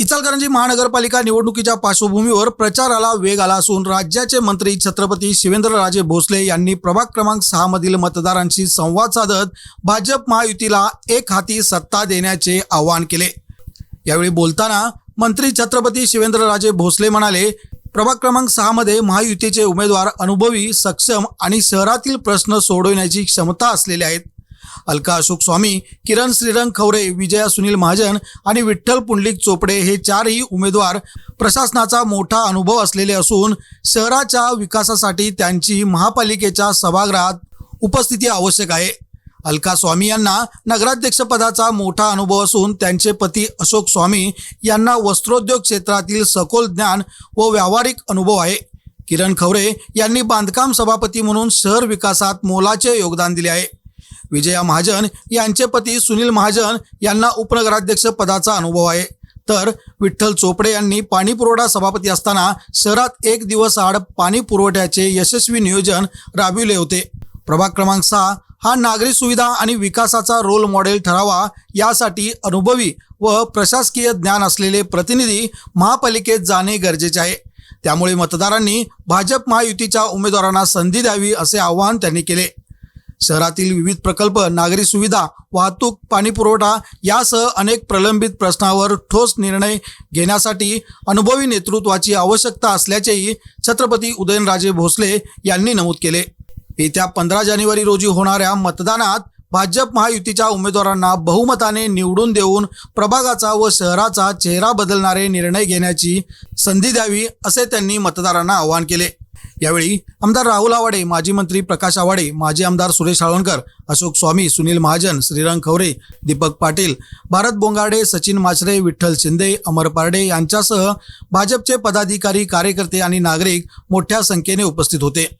इचलकरंजी महानगरपालिका निवडणुकीच्या पार्श्वभूमीवर प्रचाराला वेग आला असून राज्याचे मंत्री छत्रपती शिवेंद्रराजे भोसले यांनी प्रभाग क्रमांक सहा मधील मतदारांशी संवाद साधत भाजप महायुतीला एक हाती सत्ता देण्याचे आवाहन केले. यावेळी बोलताना मंत्री छत्रपती शिवेंद्रराजे भोसले म्हणाले प्रभाग क्रमांक सहा मध्ये महायुतीचे उमेदवार अनुभवी सक्षम आणि शहरातील प्रश्न सोडवण्याची क्षमता असलेले आहेत. अलका अशोक स्वामी किरण श्रीरंग खवरे विजया सुनील महाजन आणि विठ्ठल पुंडलिक चोपडे हे चारही उमेदवार प्रशासनाचा मोठा अनुभव असलेले असून शहराच्या विकासासाठी त्यांची महापालिकेच्या सभागृहात उपस्थिती आवश्यक आहे. अलका स्वामी यांना नगराध्यक्षपदाचा मोठा अनुभव असून त्यांचे पती अशोक स्वामी यांना वस्त्रोद्योग क्षेत्रातील सखोल ज्ञान व व्यावहारिक अनुभव आहे. किरण खवरे यांनी बांधकाम सभापती म्हणून शहर विकासात मोलाचे योगदान दिले आहे. विजया महाजन यांचे पती सुनील महाजन यांना उपनगराध्यक्ष पदाचा अनुभव आहे. तर विठ्ठल चोपडे यांनी पाणी पुरवठा सभापती असताना शहरात एक दिवस आड पाणी पुरवठ्याचे यशस्वी नियोजन राबविले होते. प्रभाग क्रमांक सहा हा नागरी सुविधा आणि विकासाचा रोल मॉडेल ठरावा यासाठी अनुभवी व प्रशासकीय ज्ञान असलेले प्रतिनिधी महापालिकेत जाणे गरजेचे आहे. त्यामुळे मतदारांनी भाजप महायुतीच्या उमेदवारांना संधी द्यावी असे आवाहन त्यांनी केले. शहरातील विविध प्रकल्प नागरी सुविधा वाहतूक पाणी पुरवठा यासह अनेक प्रलंबित प्रश्नावर ठोस निर्णय घेण्यासाठी अनुभवी नेतृत्वाची आवश्यकता असल्याचेही छत्रपती उदयनराजे भोसले यांनी नमूद केले. येत्या पंधरा जानेवारी रोजी होणाऱ्या मतदानात भाजप महायुतीच्या उमेदवारांना बहुमताने निवडून देऊन प्रभागाचा व शहराचा चेहरा बदलणारे निर्णय घेण्याची संधी द्यावी असे त्यांनी मतदारांना आवाहन केले. यावेळी आमदार राहुल आवाडे माजी मंत्री प्रकाश आवाडे माजी आमदार सुरेश हाळवणकर अशोक स्वामी सुनील महाजन श्रीरंग खवरे दीपक पाटील भारत बोंगाडे सचिन माचरे विठ्ठल शिंदे अमर पारडे यांच्यासह भाजपचे पदाधिकारी कार्यकर्ते आणि नागरिक मोठ्या संख्येने उपस्थित होते.